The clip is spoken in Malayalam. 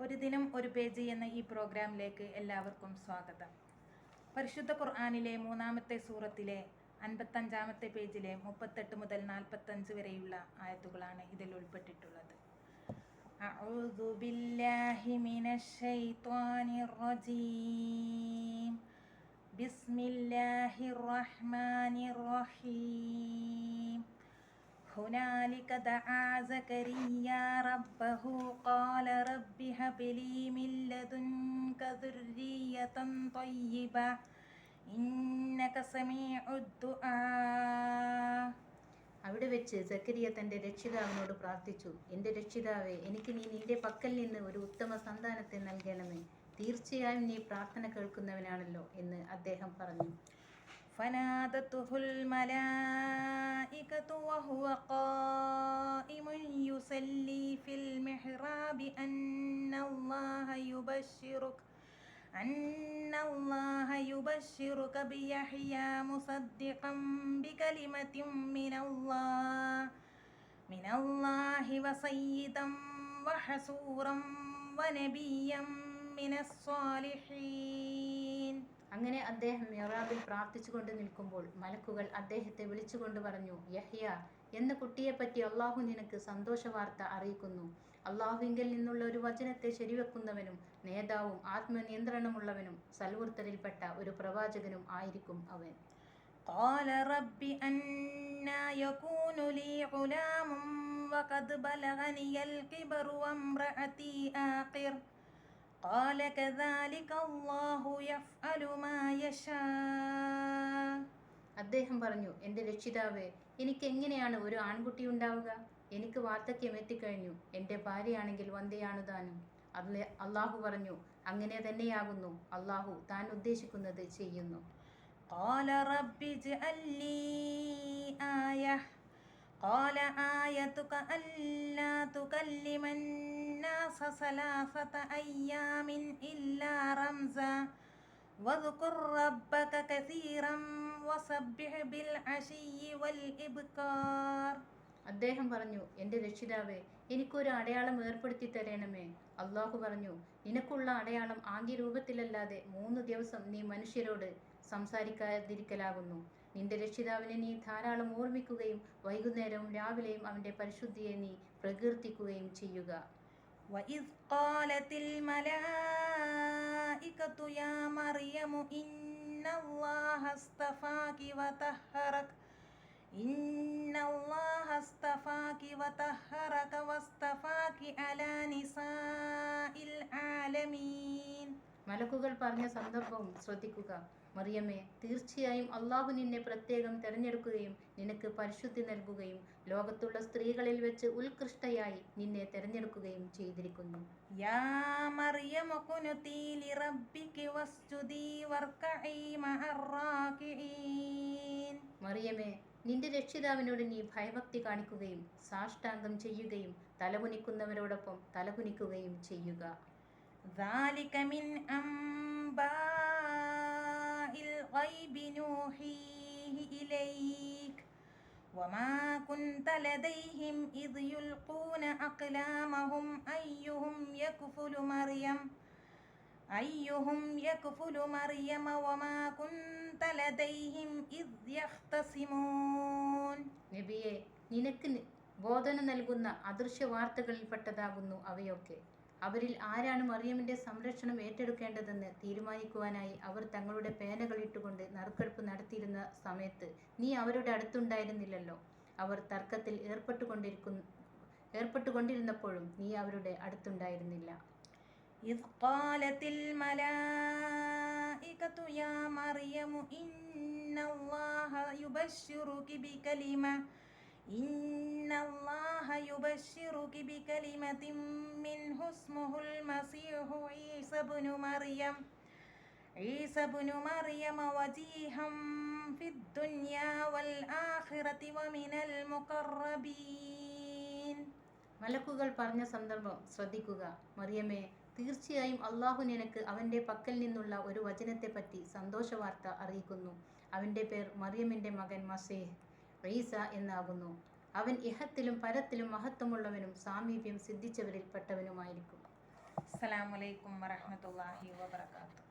ഒരു ദിനം ഒരു പേജ് എന്ന ഈ പ്രോഗ്രാമിലേക്ക് എല്ലാവർക്കും സ്വാഗതം. പരിശുദ്ധ ഖുർആാനിലെ മൂന്നാമത്തെ സൂറത്തിലെ അൻപത്തഞ്ചാമത്തെ പേജിലെ മുപ്പത്തെട്ട് മുതൽ നാൽപ്പത്തഞ്ച് വരെയുള്ള ആയത്തുകളാണ് ഇതിൽ ഉൾപ്പെട്ടിട്ടുള്ളത്. ബിസ്മില്ലാഹിർ റഹ്മാനിർ റഹീം. هنالك دعا زكريا ربه قال رب هب لي من لدنك ذرية طيبة إنك سميع الدعاء അവിടെ വെച്ച് സക്കരിയ തന്റെ രക്ഷിതാവിനോട് പ്രാർത്ഥിച്ചു എൻ്റെ രക്ഷിതാവേ എനിക്ക് നീ നിന്റെ പക്കൽ നിന്ന് ഒരു ഉത്തമ സന്താനത്തെ നൽകണമേ തീർച്ചയായും നീ പ്രാർത്ഥന കേൾക്കുന്നവനാണല്ലോ എന്ന് അദ്ദേഹം പറഞ്ഞു فنادته الملائكة وهو قائم يصلي في المحراب أن الله يبشرك أن الله يبشرك بيحيى مصدقا بكلمة من الله من الله وسيدا وحسورا ونبيا من الصالحين. അങ്ങനെ അദ്ദേഹം മെഹ്റാബിൽ പ്രാർത്ഥിച്ചുകൊണ്ട് നിൽക്കുമ്പോൾ മലക്കുകൾ അദ്ദേഹത്തെ വിളിച്ചുകൊണ്ട് പറഞ്ഞു യഹ്യ എന്ന കുട്ടിയെപ്പറ്റി അള്ളാഹു നിനക്ക് സന്തോഷ വാർത്ത അറിയിക്കുന്നു അള്ളാഹുവിങ്കിൽ നിന്നുള്ള ഒരു വചനത്തെ ശരിവെക്കുന്നവനും നേതാവും ആത്മനിയന്ത്രണമുള്ളവനും സൽവൃത്തരിൽപ്പെട്ട ഒരു പ്രവാചകനും ആയിരിക്കും അവൻ قال رب أنا يكون لي غلام وقد بلغني الكبر وامرأتي آقر قال كذلك الله يفعل ما يشاء അദ്ദേഹം പറഞ്ഞു എൻ്റെ രക്ഷിതാവേ എനിക്ക് എങ്ങനെയാണ് ഒരു ആൺകുട്ടി ഉണ്ടാവുക എനിക്ക് വാർദ്ധക്യം എത്തിക്കഴിഞ്ഞു എൻ്റെ ഭാര്യയാണെങ്കിൽ വന്ധ്യയാണ് താനും അതിലെ അള്ളാഹു പറഞ്ഞു അങ്ങനെ തന്നെയാകുന്നു അള്ളാഹു താൻ ഉദ്ദേശിക്കുന്നത് ചെയ്യുന്നു قال رب اجعل لي آية قال آيتك ألا تكلم الناس ثلاثة أيام إلا رمزا واذكر ربك كثيرا وسبح بالعشي والإبكار അദ്ദേഹം പറഞ്ഞു എൻ്റെ രക്ഷിതാവേ എനിക്കൊരു അടയാളം ഏർപ്പെടുത്തി തരണമേ അള്ളാഹു പറഞ്ഞു നിനക്കുള്ള അടയാളം ആദ്യ രൂപത്തിലല്ലാതെ മൂന്ന് ദിവസം നീ മനുഷ്യരോട് സംസാരിക്കാതിരിക്കലാകുന്നു നിന്റെ രക്ഷിതാവിനെ നീ ധാരാളം ഓർമ്മിക്കുകയും വൈകുന്നേരവും രാവിലെയും അവൻ്റെ പരിശുദ്ധിയെ നീ പ്രകീർത്തിക്കുകയും ചെയ്യുക وإذ قالت الملائكة يا مريم إن الله اصطفاك وطهرك إن الله اصطفاك وطهرك واصطفاك على മലക്കുകൾ പറഞ്ഞ സന്ദർഭവും ശ്രദ്ധിക്കുക. മറിയമ്മേ തീർച്ചയായും അള്ളാഹു നിന്നെ പ്രത്യേകം തിരഞ്ഞെടുക്കുകയും നിനക്ക് പരിശുദ്ധി നൽകുകയും ലോകത്തുള്ള സ്ത്രീകളിൽ വെച്ച് ഉത്കൃഷ്ടയായി നിന്നെ തിരഞ്ഞെടുക്കുകയും ചെയ്തിരിക്കുന്നു. മറിയമേ നിന്റെ രക്ഷിതാവിനോട് നീ ഭയഭക്തി കാണിക്കുകയും സാഷ്ടാംഗം ചെയ്യുകയും തലകുനിക്കുന്നവരോടൊപ്പം തലകുനിക്കുകയും ചെയ്യുക. ذلك من أنباء الغيب نوحيه إليك وما كنت لديهم إذ يلقون أقلامهم أيهم يكفل مريم أيهم يكفل مريم وما كنت لديهم إذ يختصمون നബിയെ നിനക്ക് നി- ബോധന നൽകുന്ന അദൃശ്യ വാർത്തകളിൽപ്പെട്ടതാകുന്നു അവയൊക്കെ അവരിൽ ആരാണ് മറിയമിന്റെ സംരക്ഷണം ഏറ്റെടുക്കേണ്ടതെന്ന് തീരുമാനിക്കുവാനായി അവർ തങ്ങളുടെ പേനകൾ ഇട്ടുകൊണ്ട് നറുക്കെടുപ്പ് നടത്തിയിരുന്ന സമയത്ത് നീ അവരുടെ അടുത്തുണ്ടായിരുന്നില്ലല്ലോ അവർ തർക്കത്തിൽ ഏർപ്പെട്ടുകൊണ്ടിരിക്കുന്ന ഏർപ്പെട്ടുകൊണ്ടിരുന്നപ്പോഴും നീ അവരുടെ അടുത്തുണ്ടായിരുന്നില്ല إذ قالت الملائكة يا مريم إن الله يبشرك بكلمة إن الله يبشرك بكلمة منه اسمه المسيح عيسى عيسى بن مريم عيسى بن مريم وجيها في الدنيا والآخرة ومن المقربين മലക്കുകൾ പറഞ്ഞ സന്ദർഭം ശ്രദ്ധിക്കുക മറിയമേ തീർച്ചയായും അള്ളാഹു നിനക്ക് അവൻ്റെ പക്കൽ നിന്നുള്ള ഒരു വചനത്തെപ്പറ്റി സന്തോഷവാർത്ത അറിയിക്കുന്നു അവൻ്റെ പേർ മറിയമിൻ്റെ മകൻ മസേഹ് ഈസ എന്നാകുന്നു. അവൻ ഇഹത്തിലും പരത്തിലും മഹത്വമുള്ളവനും സാമീപ്യം സിദ്ധിച്ചവരിൽ പെട്ടവനുമായിരിക്കും അസ്സലാമലൈക്കും വറഹമത്തല്ലാഹി വാബർക്കാത്തു